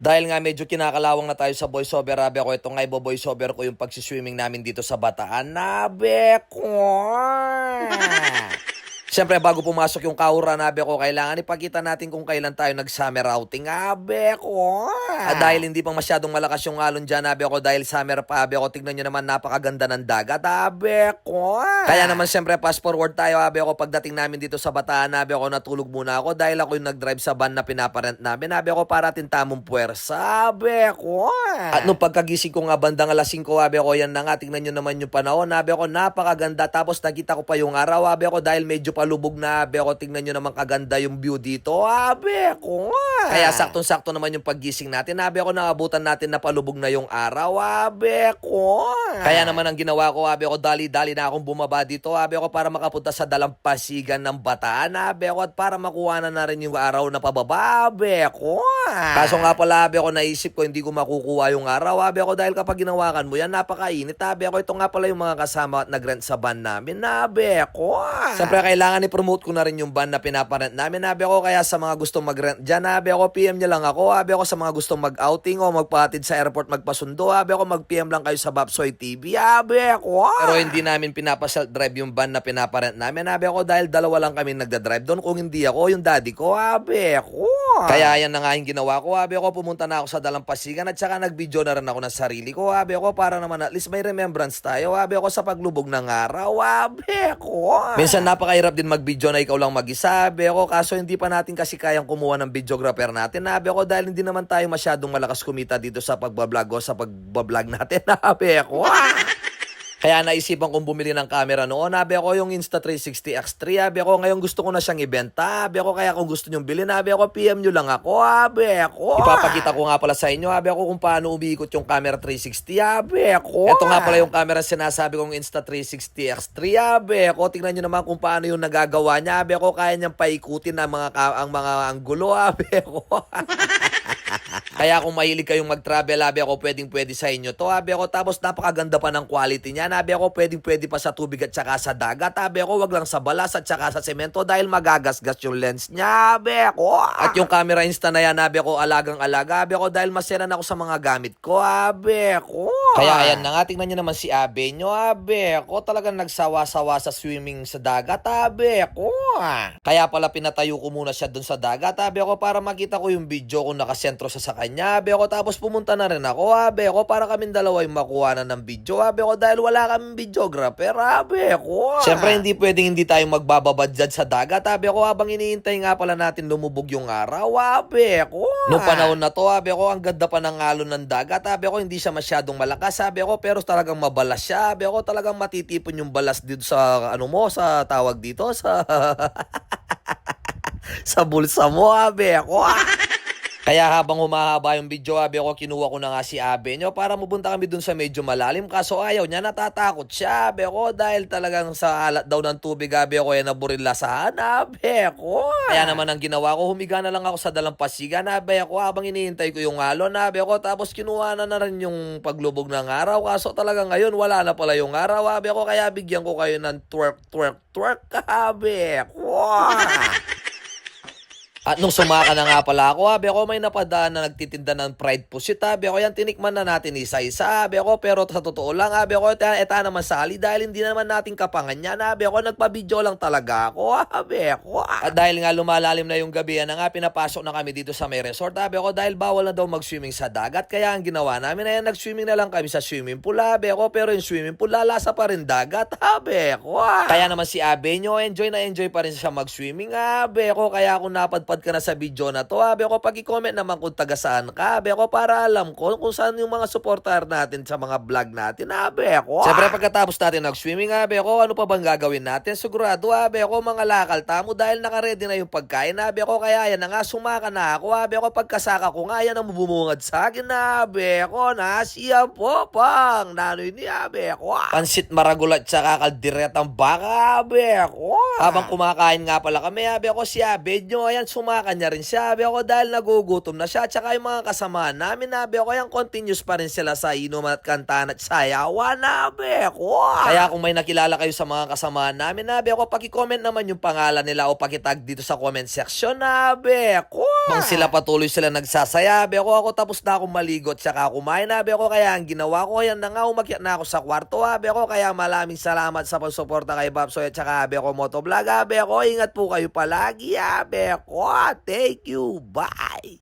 Dahil nga medyo kinakalawang na tayo sa voiceover, abe ko, ito nga ibo-voiceover ko yung pagsiswimming namin dito sa Bataan. Nabe ko! Siyempre, bago pumasok yung kahura, nabe ko, kailangan ipakita natin kung kailan tayo nag-summer outing. Abe ko! At dahil hindi pang masyadong malakas yung alon dyan, abe ko, dahil summer pa, abe ko, tignan nyo naman, napakaganda ng dagat, abe ko! Kaya naman, siyempre, fast forward tayo, abe ko, pagdating namin dito sa Bataan, abe ko, natulog muna ako dahil ako yung nag-drive sa van na pinaparent namin, abe ko, para tintamong puwersa, abe ko! At nung pagkagising ko nga bandang alas 5, abe ko, yan na nga, tignan nyo naman yung panahon, abe ko, napakaganda, tapos nakita ko pa yung araw, abe ko, dahil medyo palubog na, abe ko, tignan nyo naman kaganda yung view dito, abe ko! Kaya saktong-sakto naman yung paggising natin, abe ko, naabutan natin na palubog na yung araw, abe ko! Kaya naman ang ginawa ko, abe ko, dali-dali na akong bumaba dito, abe ko, para makapunta sa dalampasigan ng bataan, abe ko, at para makuha na na rin yung araw na pababa, abe ko! Kaso nga pala, abe ko, naisip ko, hindi ko makukuha yung araw, abe ko, dahil kapag ginawakan mo yan, napakainit, abe ko, ito nga pala yung mga kasama at nag-rent sa van namin, abe ko! Siyempre, kailangan i-promote ko na rin yung van na pinaparent namin, abe ko, kaya sa mga gustong mag-rent dyan, abe ko, PM nyo lang ako, abe ko, sa mga gustong mag-outing o magpatid sa airport, magpasundo, abe ko, mag-PM lang kayo sa Bapsoy TV, abe ko! Pero hindi namin pinapa-self-drive yung van na pinaparent namin, abe ko, dahil dalawa lang kami nagda-drive doon, kung hindi ako, yung daddy ko, abe ko! Kaya yan na nga yung ginawa ko, abe ko, pumunta na ako sa Dalampasigan at saka nag-video na rin ako ng sarili ko, abe ko, para naman at least may remembrance tayo, abe ko, sa paglubog ng araw, abe ko! Minsan napakahirap din mag-video na ikaw lang mag-isa, abe ko, kaso hindi pa natin kasi kayang kumuha ng videographer natin, abe ko, dahil hindi naman tayo masyadong malakas kumita dito sa pagbablog o sa pagbablog natin, abe ko. Kaya naisipan kong bumili ng camera noon. Sabi ako yung Insta360 X3. Sabi ako ngayon gusto ko na siyang ibenta. Sabi ako kaya kung gusto nyong bilhin. Sabi ako PM nyo lang ako. Sabi ako. Ipapakita ko nga pala sa inyo. Sabi ako kung paano umiikot yung camera 360. Sabi ako. Ito nga pala yung camera sinasabi kong Insta360 X3. Sabi ako. Tingnan nyo naman kung paano yung nagagawa niya. Sabi ako kaya niyang paikutin ang mga, ang mga anggulo. Sabi ako. Kaya kung mahilig kayong mag-travel, abi ako pwedeng pwede sa inyo to. Abi ako tapos napakaganda pa ng quality niya. Abi ako pwedeng pwede pa sa tubig at saka sa dagat. Abi ako wag lang sa balas at saka sa semento dahil magagasgas yung lens niya. Abi ako. At yung camera insta na yan, abi ako alagang alaga. Abi ako dahil maseran ako sa mga gamit ko. Abi ako. Kaya ayan na nga, tingnan niyo naman si Abe nyo. Abe ako talagang nagsawa-sawa sa swimming sa dagat. Abe ako. Kaya pala pinatayo ko muna siya dun sa dagat. Abe ako para makita ko yung video kung nakasentro sa sa kanya. Abe ako tapos pumunta na rin ako. Abe ako para kaming dalawa yung makuha na ng video. Abe ako dahil wala kaming videographer. Abe ako. Siyempre hindi pwedeng hindi tayo magbababad dyan sa dagat. Abe ako habang iniintay nga pala natin lumubog yung araw. Abe ako. Noong panahon na to, abe ako ang ganda pa ng alon ng dagat. Abe ako hindi siya masyadong malakas. Sabi ako pero talagang mabalas siya. Sabi ako talagang matitipon yung balas dito sa ano mo sa tawag dito sa sa bulsa mo, abe ako. Kaya habang humahaba yung video, abi ako, kinuha ko na nga si Abe nyo para mapunta kami dun sa medyo malalim. Kaso ayaw niya, natatakot siya, Abe ako, dahil talagang sa alat daw ng tubig, Abe ako, yan naburilasahan, Abe ako. Kaya naman ang ginawa ko, humiga na lang ako sa dalampasigan, Abe ako, habang iniintay ko yung alon, Abe ako, tapos kinuha na na rin yung paglubog ng araw. Kaso talaga ngayon, wala na pala yung araw, Abe ako, kaya bigyan ko kayo ng twerk, twerk, twerk, Abe ako. At nung sumaka na nga pala ako, abi ako may napadaan na nagtitinda ng fried pusit. Abi ako yan, tinikman na natin isa-isa. Abi ako, pero sa totoo lang, abi ako, eta, eta naman sali dahil hindi naman natin kapangan yan. Abi ako, nagpa-video lang talaga ako. Abi ako. At dahil nga lumalalim na yung gabi, na nga, pinapasok na kami dito sa may resort. Abi ako, dahil bawal na daw mag-swimming sa dagat. Kaya ang ginawa namin, ayan, nag-swimming na lang kami sa swimming pool. Abi ako, pero yung swimming pool, lalasa pa rin dagat. Abi ako. Kaya naman si Abe nyo, enjoy na enjoy pa rin siya mag-swimming. Abe ako, kaya kung napadpad ka na sa video na to, abe ako, pag-comment naman kung taga saan ka, abe ako, para alam ko kung saan yung mga supporter natin sa mga vlog natin, abe ako. Siyempre, pagkatapos natin nag-swimming, abe ako, ano pa bang gagawin natin? Sigurado, abe ako, mga lakal tamo, dahil nakaredy na yung pagkain, abe ako, kaya yan na nga, sumaka na ako, abe ako, pagkasaka ko nga, yan ang bumungad sa akin, abe ako, na siya po, pang, nanoy ni abe ako. Pansit maragulat sa kaldiretang baka, abe ako. Habang kumakain nga pala kami, abe ako, si abe nyo, ayan, sumakanya rin siya, abi ako, dahil nagugutom na siya. Tsaka yung mga kasama namin, abi ako, yung continuous pa rin sila sa inuman at kantahan at sayawan, abi ako. Kaya kung may nakilala kayo sa mga kasama namin, abi ako, paki-comment naman yung pangalan nila o pakitag dito sa comment section, abi ako. Bang sila patuloy sila nagsasaya, abi ako, ako tapos na akong maligo at saka kumain, abi ako, kaya ang ginawa ko, yan na nga, umakyat na ako sa kwarto, abi ako, kaya maraming salamat sa pagsuporta kay Babsoy at saka abi ako, motovlog, abi ako, ingat po kayo palagi, abi ako, thank you, bye!